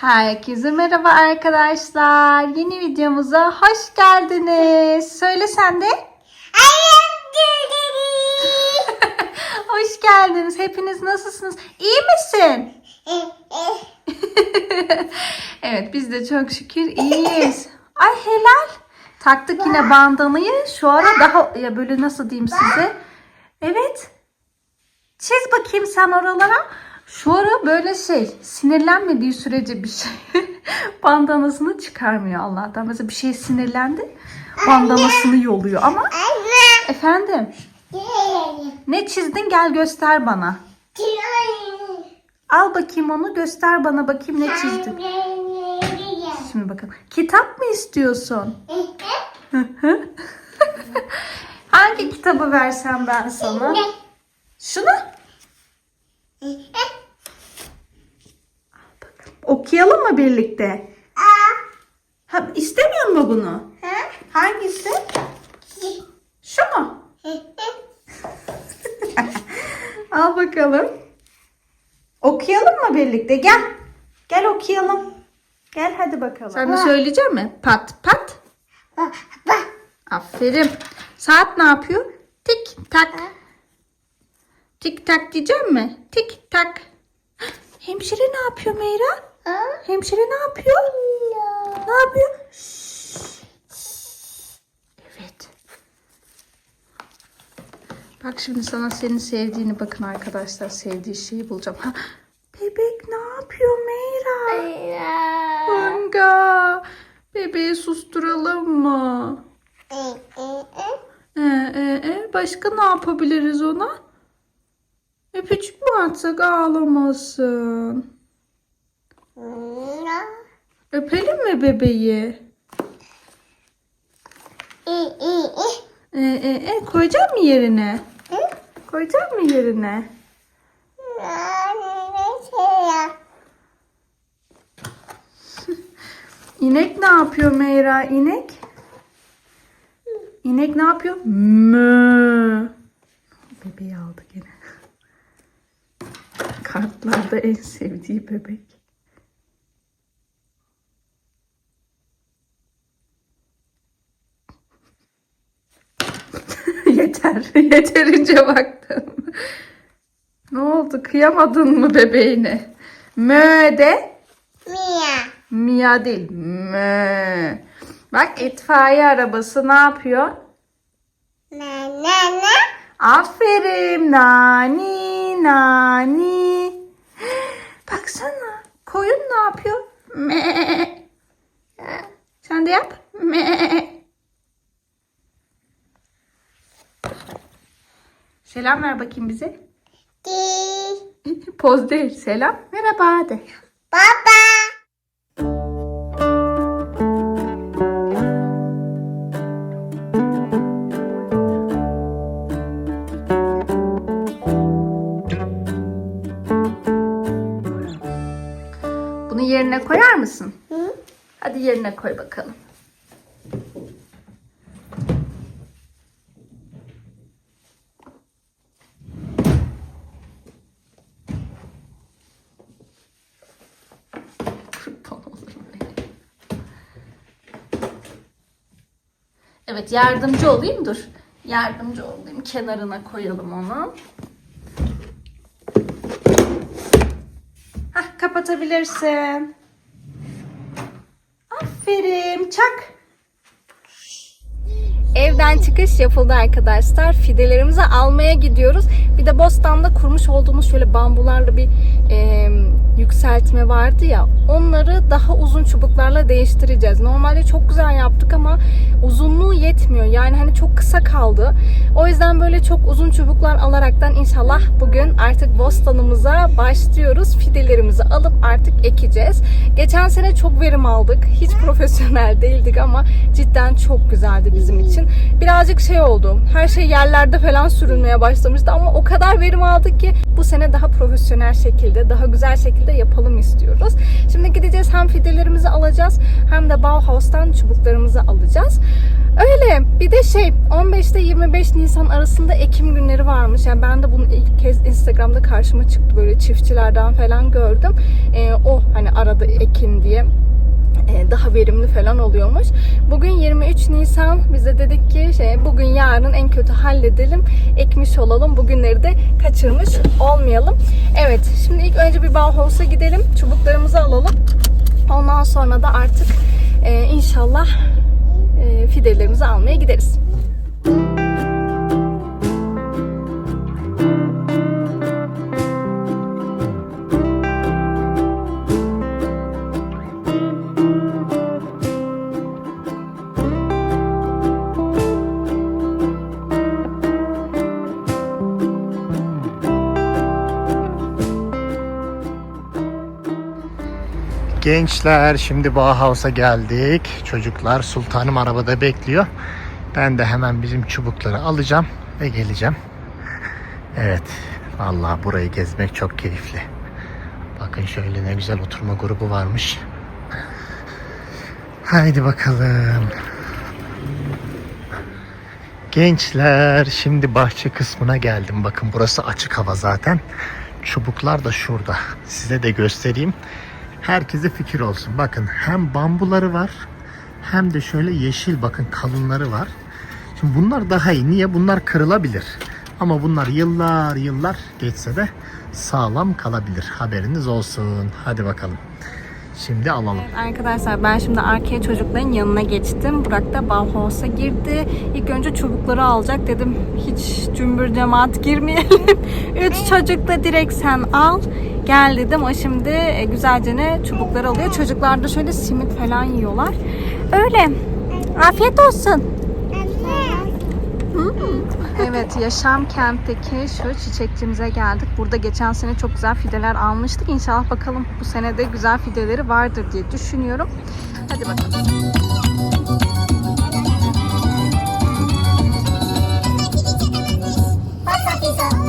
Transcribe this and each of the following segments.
Herkese merhaba arkadaşlar. Yeni videomuza hoş geldiniz. Söyle sen de. hoş geldiniz. Hepiniz nasılsınız? İyi misin? evet biz de çok şükür iyiyiz. Ay helal. Taktık yine bandanayı. Şu ara daha ya böyle nasıl diyeyim size? Evet. Çiz bakayım sen oralara. Şu ara böyle şey sinirlenmediği sürece bir şey bandanasını çıkarmıyor Allah'tan. Mesela bir şey sinirlendi bandanasını yoluyor ama efendim ne çizdin gel göster bana. Al bakayım onu göster bana bakayım ne çizdin. Şimdi bakalım. Kitap mı istiyorsun? Hangi kitabı versem ben sana? Şunu. Okuyalım mı birlikte? Ha, istemiyor mu bunu? Hangisi? Şu mu? Al bakalım. Okuyalım mı birlikte? Gel. Gel okuyalım. Gel hadi bakalım. Sen de söyleyecek mi? Pat pat. Aferin. Saat ne yapıyor? Tik tak. Tik tak diyeceğim mi? Tik tak. Hemşire ne yapıyor Meyra? Hemşire ne yapıyor? Ne yapıyor? Evet. Bak şimdi sana senin sevdiğini bakın arkadaşlar. Sevdiği şeyi bulacağım. Ha, bebek ne yapıyor Meyra? Anga. Bebeği susturalım mı? Ee, e, e, başka ne yapabiliriz ona? Öpücük mü atsak ağlamasın? Öpelim mi bebeği? Ee, e, e, koyacak mı yerine? Koyacak mı yerine? İnek ne yapıyor Meyra? İnek? İnek ne yapıyor? Mö. Bebeği aldı gene. Kartlarda en sevdiği bebek. Yeter. Yeterince baktım. Ne oldu? Kıyamadın mı bebeğine? Mö de. Mia değil. Mö. Bak itfaiye arabası ne yapıyor? Aferin nani nani. Baksana koyun ne yapıyor? Me. Sen de yap. Me. Selam ver bakayım bize. Poz değil. Selam. Merhaba de. Bunu yerine koyar mısın? Hadi yerine koy bakalım. Evet yardımcı olayım dur. Yardımcı olayım. Kenarına koyalım onu. Hah kapatabilirsin. Aferin. Çak. Evden çıkış yapıldı arkadaşlar. Fidelerimizi almaya gidiyoruz. Bir de Bostan'da kurmuş olduğumuz şöyle bambularla bir e, yükseltme vardı ya. Onları daha uzun çubuklarla değiştireceğiz. Normalde çok güzel yaptık ama uzunluğu yetmiyor. Yani hani çok kısa kaldı. O yüzden böyle çok uzun çubuklar alaraktan inşallah bugün artık bostanımıza başlıyoruz. Fidelerimizi alıp artık ekeceğiz. Geçen sene çok verim aldık. Hiç profesyonel değildik ama cidden çok güzeldi bizim için. Birazcık şey oldu. Her şey yerlerde falan sürülmeye başlamıştı ama o kadar verim aldık ki bu sene daha profesyonel şekilde, daha güzel şekilde yapalım istiyoruz. Şimdi gideceğiz hem fidelerimizi alacağız hem de Bauhaus'tan çubuklarımızı alacağız. Öyle. Bir de şey 15 ile 25 Nisan arasında ekim günleri varmış. Yani ben de bunu ilk kez Instagram'da karşıma çıktı. Böyle çiftçilerden falan gördüm. Ee, o hani arada ekin diye daha verimli falan oluyormuş. Bugün 23 Nisan. Biz de dedik ki şey, bugün yarın en kötü halledelim. Ekmiş olalım. Bugünleri de kaçırmış olmayalım. Evet şimdi ilk önce bir Bauhaus'a gidelim. Çubuklarımızı alalım. Ondan sonra da artık e, inşallah e, fidelerimizi almaya gideriz. Gençler şimdi Bauhaus'a geldik. Çocuklar sultanım arabada bekliyor. Ben de hemen bizim çubukları alacağım ve geleceğim. Evet. Vallahi burayı gezmek çok keyifli. Bakın şöyle ne güzel oturma grubu varmış. Haydi bakalım. Gençler şimdi bahçe kısmına geldim. Bakın burası açık hava zaten. Çubuklar da şurada. Size de göstereyim. Herkese fikir olsun. Bakın hem bambuları var hem de şöyle yeşil bakın kalınları var. Şimdi bunlar daha iyi. Niye? Bunlar kırılabilir. Ama bunlar yıllar yıllar geçse de sağlam kalabilir. Haberiniz olsun. Hadi bakalım. Şimdi alalım. Arkadaşlar ben şimdi arkaya çocukların yanına geçtim. Burak da Bauhaus'a girdi. İlk önce çubukları alacak. Dedim hiç cümbür cemaat girmeyelim. Üç çocuk da direkt sen al. Gel dedim. O şimdi e, güzelce ne çubukları alıyor. Çocuklar da şöyle simit falan yiyorlar. Öyle. Afiyet olsun. Evet, Yaşam Kent'teki şu çiçekçimize geldik. Burada geçen sene çok güzel fideler almıştık. İnşallah bakalım bu sene de güzel fideleri vardır diye düşünüyorum. Hadi bakalım. Pizza.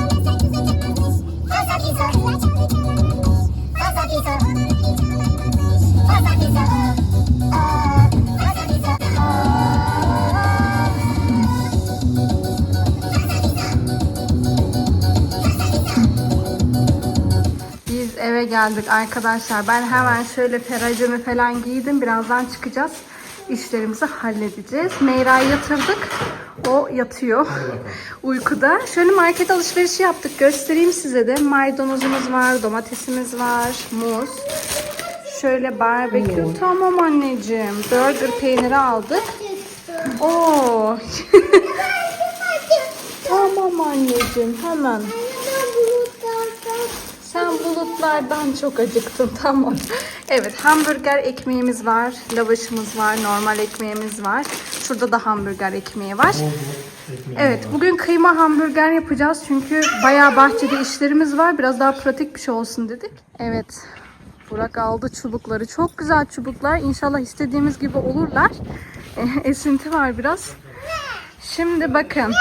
Geldik arkadaşlar. Ben hemen şöyle feracımı falan giydim. Birazdan çıkacağız. İşlerimizi halledeceğiz. Meyra'yı yatırdık. O yatıyor. Uykuda. Şöyle market alışverişi yaptık. Göstereyim size de. Maydanozumuz var, domatesimiz var, muz. Şöyle barbekü. Tamam anneciğim. Burger peyniri aldık. Oo. tamam anneciğim. Hemen. Sen bulutlardan çok acıktın tamam. Evet hamburger ekmeğimiz var, lavaşımız var, normal ekmeğimiz var. Şurada da hamburger ekmeği var. Evet bugün kıyma hamburger yapacağız çünkü bayağı bahçede işlerimiz var. Biraz daha pratik bir şey olsun dedik. Evet Burak aldı çubukları. Çok güzel çubuklar. İnşallah istediğimiz gibi olurlar. E, Esinti var biraz. Şimdi bakın.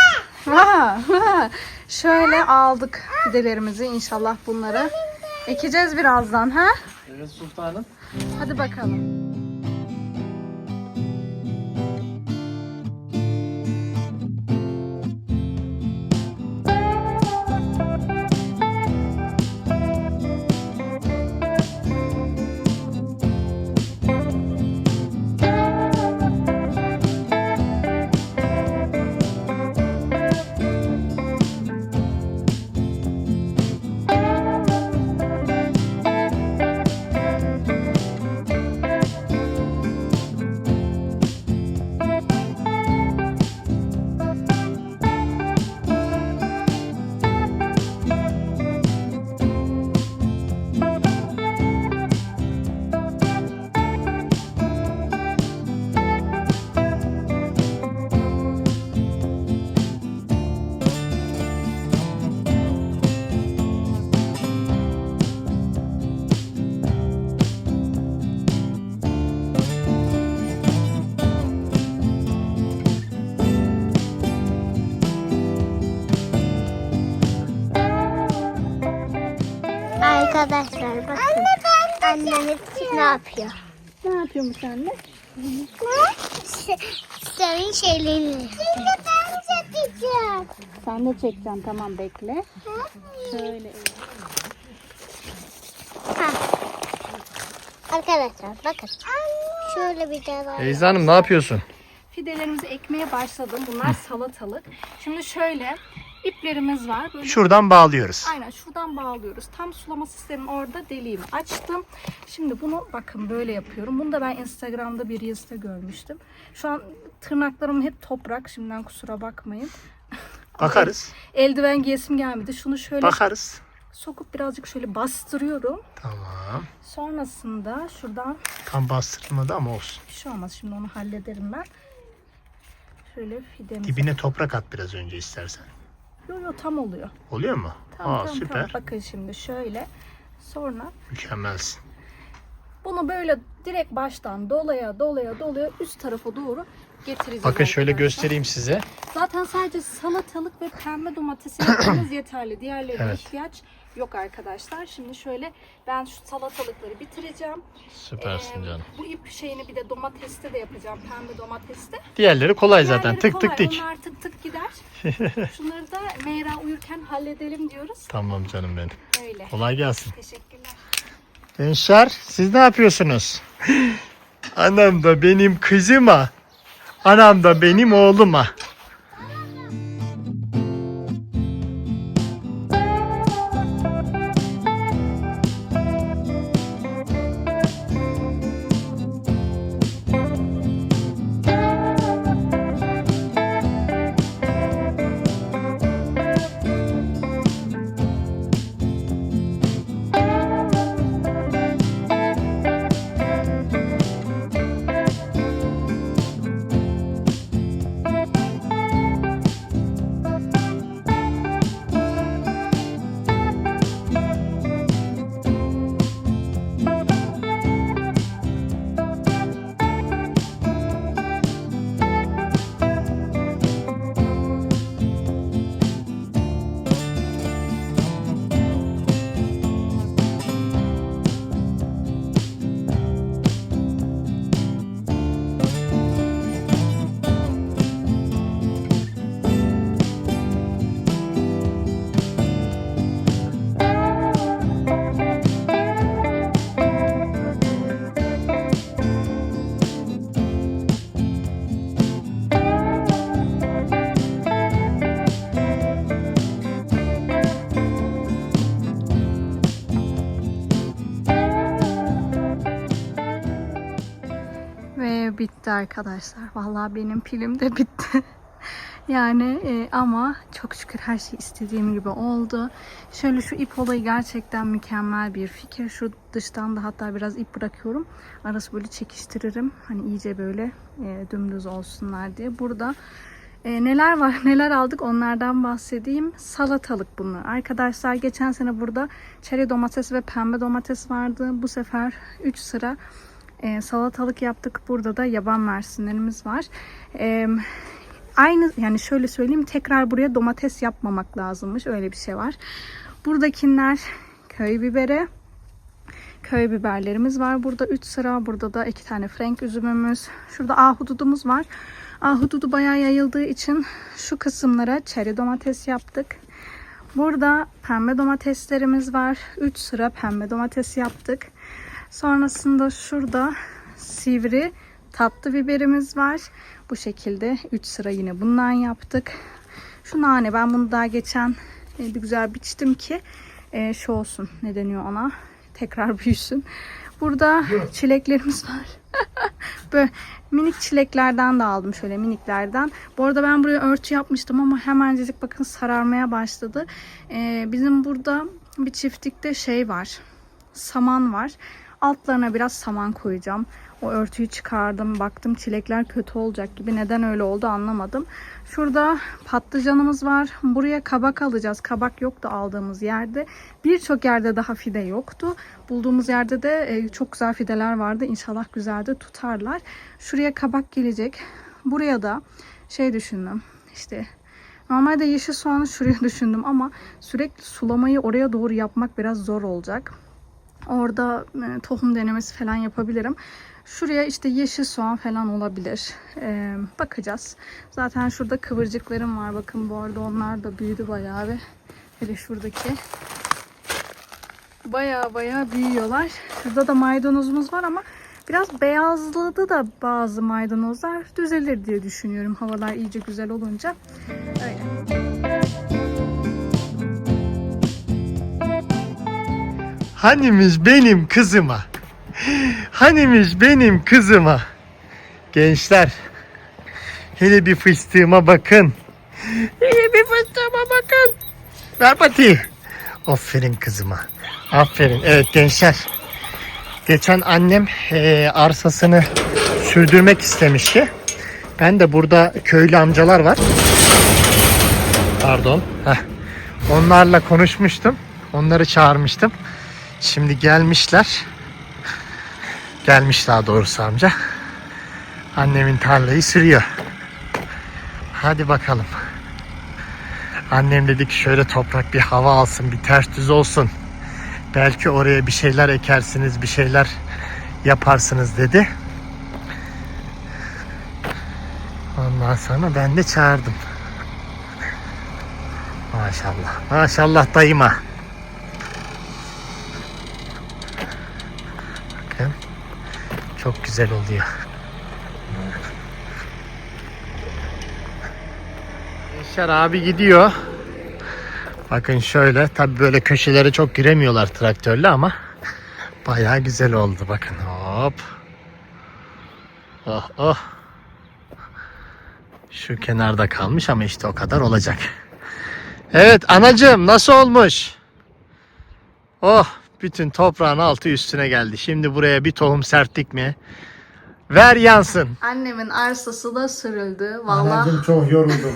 Ha, ha. Şöyle aldık fidelerimizi. İnşallah bunları ekeceğiz birazdan. ha? Evet sultanım. Hadi bakalım. Ne yapıyor? Ne yapıyormuş anne? Ne? Senin şeylerini. Şimdi ben çekeceğim. Sen de çekeceksin tamam bekle. Şöyle. Ha. Arkadaşlar bakın. Şöyle bir de var. Beyza Hanım ne yapıyorsun? Fidelerimizi ekmeye başladım. Bunlar salatalık. Şimdi şöyle iplerimiz var. Böyle Şuradan bağlıyoruz. Aynen şuradan bağlıyoruz. Tam sulama sisteminin orada deliğimi açtım. Şimdi bunu bakın böyle yapıyorum. Bunu da ben Instagram'da bir Reels'te görmüştüm. Şu an tırnaklarım hep toprak. Şimdiden kusura bakmayın. Bakarız. Eldiven giyesim gelmedi. Şunu şöyle Bakarız. sokup birazcık şöyle bastırıyorum. Tamam. Sonrasında şuradan Tam bastırılmadı ama olsun. bir şey olmaz. Şimdi onu hallederim ben. Şöyle fidemizi. Dibine toprak at biraz önce istersen. Yo yo tam oluyor. Oluyor mu? Tamam, Aa tamam, süper. tamam. Bakın şimdi şöyle. Sonra Mükemmelsin. Bunu böyle direkt baştan dolaya dolaya dolaya üst tarafa doğru getireceğiz. Bakın şöyle arkadaşlar. göstereyim size. Zaten sadece salatalık ve pembe domatesi yapmamız yeterli. Diğerlerine Evet. ihtiyaç yok arkadaşlar. Şimdi şöyle ben şu salatalıkları bitireceğim. Süpersin Ee, canım. Bu ip şeyini bir de domateste de yapacağım. Pembe domateste. Diğerleri kolay zaten. Diğerleri Tık kolay, tık tık. Onlar tık tık gider. Şunları da Meyra uyurken halledelim diyoruz. Tamam canım benim. Öyle. Kolay gelsin. Teşekkürler. Gençler siz ne yapıyorsunuz? Anam da benim kızıma. Anam da benim oğluma. Bitti arkadaşlar. Vallahi benim pilim de bitti. yani e, ama çok şükür her şey istediğim gibi oldu. Şöyle şu ip olayı gerçekten mükemmel bir fikir. Şu dıştan da hatta biraz ip bırakıyorum. Arası böyle çekiştiririm. Hani iyice böyle e, dümdüz olsunlar diye. Burada e, neler var neler aldık onlardan bahsedeyim. Salatalık bunlar. Arkadaşlar geçen sene burada çeri domates ve pembe domates vardı. Bu sefer 3 sıra e, salatalık yaptık. Burada da yaban mersinlerimiz var. E, aynı yani şöyle söyleyeyim tekrar buraya domates yapmamak lazımmış. Öyle bir şey var. Buradakiler köy biberi. Köy biberlerimiz var. Burada 3 sıra. Burada da 2 tane frank üzümümüz. Şurada ahududumuz var. Ahududu bayağı yayıldığı için şu kısımlara çeri domates yaptık. Burada pembe domateslerimiz var. 3 sıra pembe domates yaptık. Sonrasında şurada sivri tatlı biberimiz var. Bu şekilde 3 sıra yine bundan yaptık. Şu nane ben bunu daha geçen e, bir güzel biçtim ki e, şu olsun ne deniyor ona tekrar büyüsün. Burada çileklerimiz var. Böyle minik çileklerden de aldım şöyle miniklerden. Bu arada ben buraya örtü yapmıştım ama hemencecik bakın sararmaya başladı. E, bizim burada bir çiftlikte şey var. Saman var. Altlarına biraz saman koyacağım. O örtüyü çıkardım. Baktım çilekler kötü olacak gibi. Neden öyle oldu anlamadım. Şurada patlıcanımız var. Buraya kabak alacağız. Kabak yoktu aldığımız yerde. Birçok yerde daha fide yoktu. Bulduğumuz yerde de e, çok güzel fideler vardı. İnşallah güzel de tutarlar. Şuraya kabak gelecek. Buraya da şey düşündüm. İşte normalde yeşil soğanı şuraya düşündüm ama sürekli sulamayı oraya doğru yapmak biraz zor olacak. Orada e, tohum denemesi falan yapabilirim. Şuraya işte yeşil soğan falan olabilir. E, bakacağız. Zaten şurada kıvırcıklarım var. Bakın bu arada onlar da büyüdü bayağı ve hele şuradaki Baya baya büyüyorlar. Şurada da maydanozumuz var ama biraz beyazladı da bazı maydanozlar düzelir diye düşünüyorum. Havalar iyice güzel olunca. Öyle. Hanimiş benim kızıma. Hanimiş benim kızıma. Gençler. Hele bir fıstığıma bakın. Hele bir fıstığıma bakın. Ver pati. Aferin kızıma. Aferin. Evet gençler. Geçen annem eee, arsasını sürdürmek istemişti. Ben de burada köylü amcalar var. Pardon. Heh. Onlarla konuşmuştum. Onları çağırmıştım. Şimdi gelmişler. Gelmiş daha doğrusu amca. Annemin tarlayı sürüyor. Hadi bakalım. Annem dedi ki şöyle toprak bir hava alsın, bir ters düz olsun. Belki oraya bir şeyler ekersiniz, bir şeyler yaparsınız dedi. Ondan sonra ben de çağırdım. Maşallah. Maşallah dayıma. Bakın. Güzel oluyor. Yaşar abi gidiyor. Bakın şöyle. Tabi böyle köşelere çok giremiyorlar traktörle ama bayağı güzel oldu. Bakın hop. Oh oh. Şu kenarda kalmış ama işte o kadar olacak. Evet anacığım nasıl olmuş? Oh bütün toprağın altı üstüne geldi. Şimdi buraya bir tohum serptik mi? Ver yansın. Annemin arsası da sürüldü. Vallahi Anacığım çok yoruldum.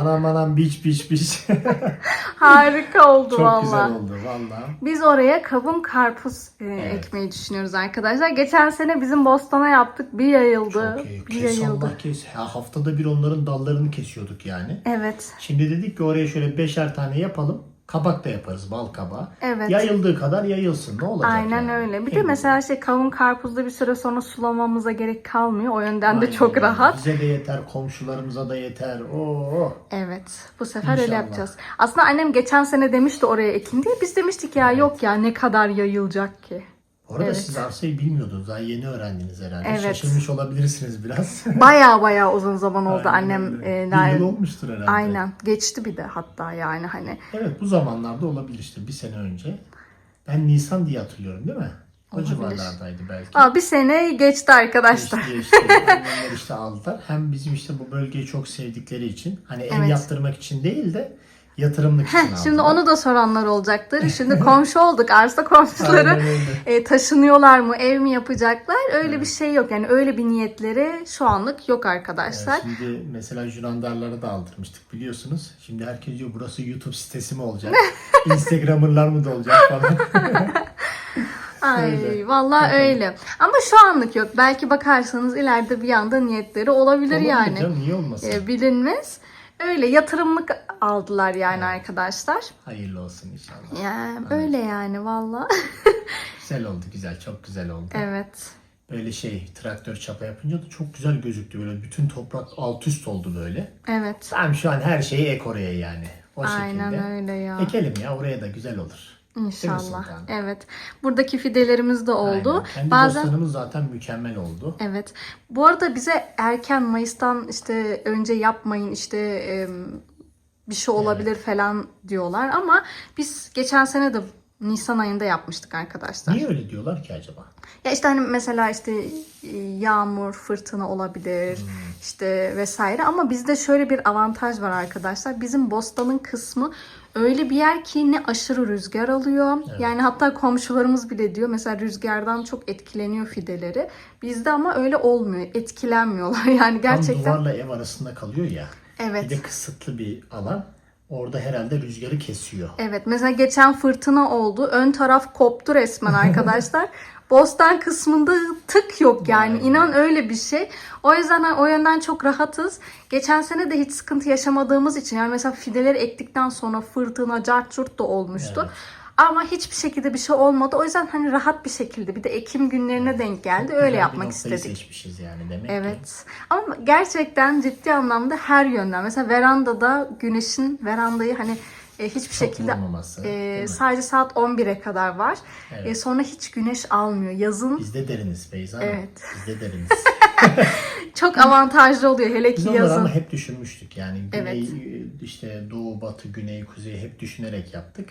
anam anam biç biç biç. harika oldu çok vallahi. güzel oldu vallahi. Biz oraya kavun karpuz e, ekmeyi düşünüyoruz arkadaşlar. Geçen sene bizim bostana yaptık. Bir yayıldı. Çok iyi. Bir Kes yayıldı. Allah kes. Ha, haftada bir onların dallarını kesiyorduk yani. Evet. Şimdi dedik ki oraya şöyle beşer tane yapalım. Kabak da yaparız bal kabağı. Evet. Yayıldığı kadar yayılsın. Ne olacak Aynen yani? öyle. Bir de mesela işte kavun karpuzda bir süre sonra sulamamıza gerek kalmıyor. O yönden de Aynen çok öyle. rahat. Bize de yeter, komşularımıza da yeter. Oo. Evet. Bu sefer öyle İnşallah. yapacağız. Aslında annem geçen sene demişti oraya ekin diye. Biz demiştik ya yok ya ne kadar yayılacak ki. Arada Evet. siz arsayı bilmiyordunuz. Daha yeni öğrendiniz herhalde. Evet. Şaşırmış olabilirsiniz biraz. Baya baya uzun zaman oldu Aynen annem. e, Bir yıl olmuştur herhalde. Aynen. Geçti bir de hatta yani hani. Evet bu zamanlarda olabilir işte bir sene önce. Ben Nisan diye hatırlıyorum değil mi? O Olabilir. civarlardaydı belki. Aa, bir sene geçti arkadaşlar. İşte annemler işte aldılar. Hem bizim işte bu bölgeyi çok sevdikleri için hani ev Evet. yaptırmak için değil de yatırımlık için aldılar. Şimdi onu da soranlar olacaktır. Şimdi komşu olduk. Arsa komşuları e, taşınıyorlar mı? Ev mi yapacaklar? Öyle bir şey yok. Yani öyle bir niyetleri şu anlık yok arkadaşlar. Yani şimdi mesela Jurandarları da aldırmıştık biliyorsunuz. Şimdi herkes diyor burası YouTube sitesi mi olacak? Instagram'ırlar mı da olacak falan. Ay Öyle. vallahi öyle. Ama şu anlık yok. Belki bakarsanız ileride bir anda niyetleri olabilir Olabilir yani. canım, niye olmasın? E, bilinmez. Öyle yatırımlık aldılar yani arkadaşlar. Hayırlı olsun inşallah. Yani öyle yani vallahi. Güzel oldu güzel çok güzel oldu. evet. Böyle şey traktör çapa yapınca da çok güzel gözüktü. Böyle bütün toprak alt üst oldu böyle. Evet. Tam şu an her şeyi ek oraya yani. O Aynen şekilde. öyle ya. Ekelim ya oraya da güzel olur. İnşallah. Evet. Buradaki fidelerimiz de oldu. Aynen. Kendi Bazen bostanımız zaten mükemmel oldu. Evet. Bu arada bize erken Mayıs'tan işte önce yapmayın işte bir şey olabilir falan diyorlar ama biz geçen sene de Nisan ayında yapmıştık arkadaşlar. Niye öyle diyorlar ki acaba? Ya işte hani mesela işte e, yağmur, fırtına olabilir Hmm. işte vesaire ama bizde şöyle bir avantaj var arkadaşlar. Bizim bostanın kısmı öyle bir yer ki ne aşırı rüzgar alıyor. Yani hatta komşularımız bile diyor mesela rüzgardan çok etkileniyor fideleri. Bizde ama öyle olmuyor. Etkilenmiyorlar. Yani Tam gerçekten duvarla ev arasında kalıyor ya. Evet. Bir de kısıtlı bir alan. Orada herhalde rüzgarı kesiyor. Evet mesela geçen fırtına oldu. Ön taraf koptu resmen arkadaşlar. Bostan kısmında tık yok yani. İnan öyle bir şey. O yüzden o yönden çok rahatız. Geçen sene de hiç sıkıntı yaşamadığımız için yani mesela fideleri ektikten sonra fırtına, cart curt da olmuştu. Evet. Ama hiçbir şekilde bir şey olmadı. O yüzden hani rahat bir şekilde bir de Ekim günlerine denk geldi. Güzel Öyle yapmak istedik. seçmişiz yani demek ki. Evet. Ama gerçekten ciddi anlamda her yönden. Mesela verandada güneşin verandayı hani E, hiçbir Çok şekilde vurmaması, e, sadece saat 11'e kadar var. Evet. E, sonra hiç güneş almıyor. Yazın Biz de deriniz Beyza. Evet. Biz de deriniz. çok avantajlı oluyor hele Biz ki onları yazın. ama hep düşünmüştük. Yani güney, Evet. işte doğu, batı, güney, kuzey hep düşünerek yaptık.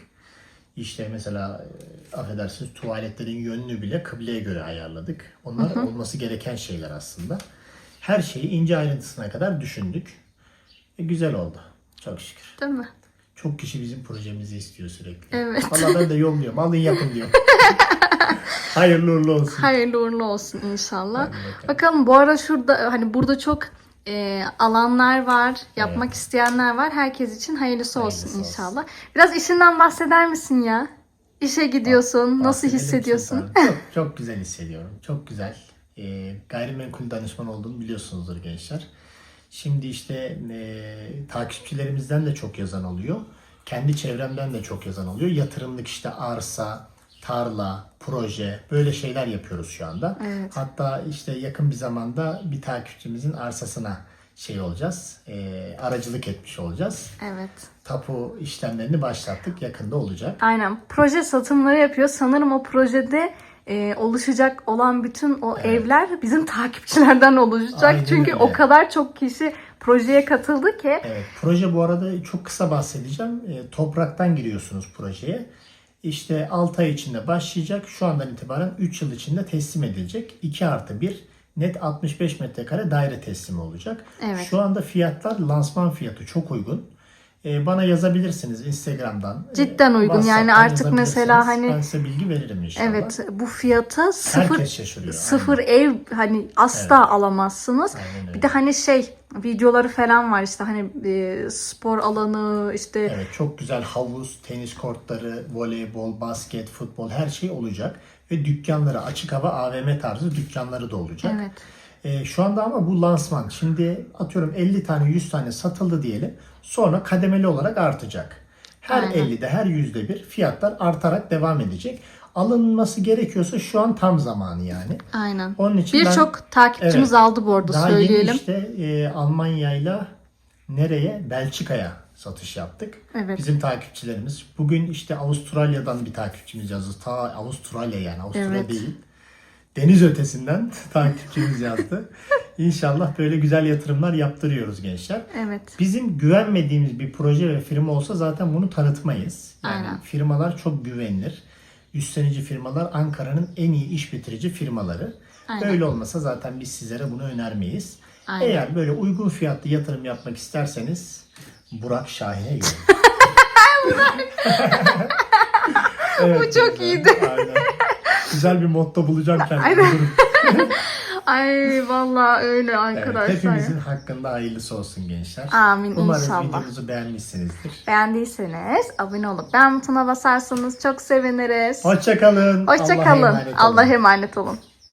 İşte mesela e, affedersiniz tuvaletlerin yönünü bile kıbleye göre ayarladık. Onlar olması gereken şeyler aslında. Her şeyi ince ayrıntısına kadar düşündük. E, güzel oldu. Çok şükür. Değil mi? Çok kişi bizim projemizi istiyor sürekli. Evet. Valla ben de yolluyorum. Alın yapın diyor. Hayırlı uğurlu olsun. Hayırlı uğurlu olsun inşallah. Bakalım. Bakalım bu ara şurada hani burada çok e, alanlar var, yapmak Evet. isteyenler var. Herkes için hayırlısı Hayırlısı olsun. inşallah. Biraz işinden bahseder misin ya? İşe gidiyorsun, nasıl Bahsedelim hissediyorsun? Çok, çok güzel hissediyorum. Çok güzel. Ee, gayrimenkul danışman olduğunu biliyorsunuzdur gençler. Şimdi işte e, takipçilerimizden de çok yazan oluyor. Kendi çevremden de çok yazan oluyor. Yatırımlık işte arsa, tarla, proje böyle şeyler yapıyoruz şu anda. Evet. Hatta işte yakın bir zamanda bir takipçimizin arsasına şey olacağız. e, aracılık etmiş olacağız. Evet. Tapu işlemlerini başlattık. Yakında olacak. Aynen. Proje satımları yapıyor. Sanırım o projede e, oluşacak olan bütün o evler bizim takipçilerden oluşacak. Aynen Çünkü öyle. o kadar çok kişi projeye katıldı ki. Evet, proje bu arada çok kısa bahsedeceğim. E, topraktan giriyorsunuz projeye. İşte 6 ay içinde başlayacak. Şu andan itibaren 3 yıl içinde teslim edilecek. 2 artı 1 net 65 metrekare daire teslimi olacak. Evet. Şu anda fiyatlar lansman fiyatı çok uygun. E, bana yazabilirsiniz Instagram'dan. e, Cidden uygun. Yani artık mesela hani- Ben size bilgi veririm inşallah. Evet bu fiyata sıfır sıfır aynen. ev hani asla alamazsınız. Aynen öyle. Bir de hani şey videoları falan var işte hani e, spor alanı işte Evet çok güzel havuz, tenis kortları, voleybol, basket, futbol her şey olacak. Ve dükkanları açık hava AVM tarzı dükkanları da olacak. Evet. Ee, şu anda ama bu lansman. Şimdi atıyorum 50 tane 100 tane satıldı diyelim. Sonra kademeli olarak artacak. Her Aynen. 50'de her yüzde bir fiyatlar artarak devam edecek. Alınması gerekiyorsa şu an tam zamanı yani. aynen. Onun için Birçok takipçimiz Evet. aldı bu arada Daha yeni söyleyelim. işte e, Almanya'yla nereye? Belçika'ya satış yaptık. Evet. Bizim takipçilerimiz. Bugün işte Avustralya'dan bir takipçimiz yazdı. Ta Avustralya yani Avusturya Evet. değil. Deniz ötesinden takipçimiz yazdı. İnşallah böyle güzel yatırımlar yaptırıyoruz gençler. Evet. Bizim güvenmediğimiz bir proje ve firma olsa zaten bunu tanıtmayız. Yani Aynen. firmalar çok güvenilir. Üstlenici firmalar Ankara'nın en iyi iş bitirici firmaları. Aynen. Böyle olmasa zaten biz sizlere bunu önermeyiz. Aynen. Eğer böyle uygun fiyatlı yatırım yapmak isterseniz Burak Şahin'e gelin. Evet, Bu çok iyiydi. Aynen. Güzel bir motto bulacağım kendime. Aynen. Ay vallahi öyle Evet, arkadaşlar. hepimizin hakkında hayırlısı olsun gençler. Amin Umarız inşallah. videomuzu beğenmişsinizdir. Beğendiyseniz abone olup beğen butonuna basarsanız çok seviniriz. Hoşçakalın. Hoşça kalın. Allah'a emanet olun.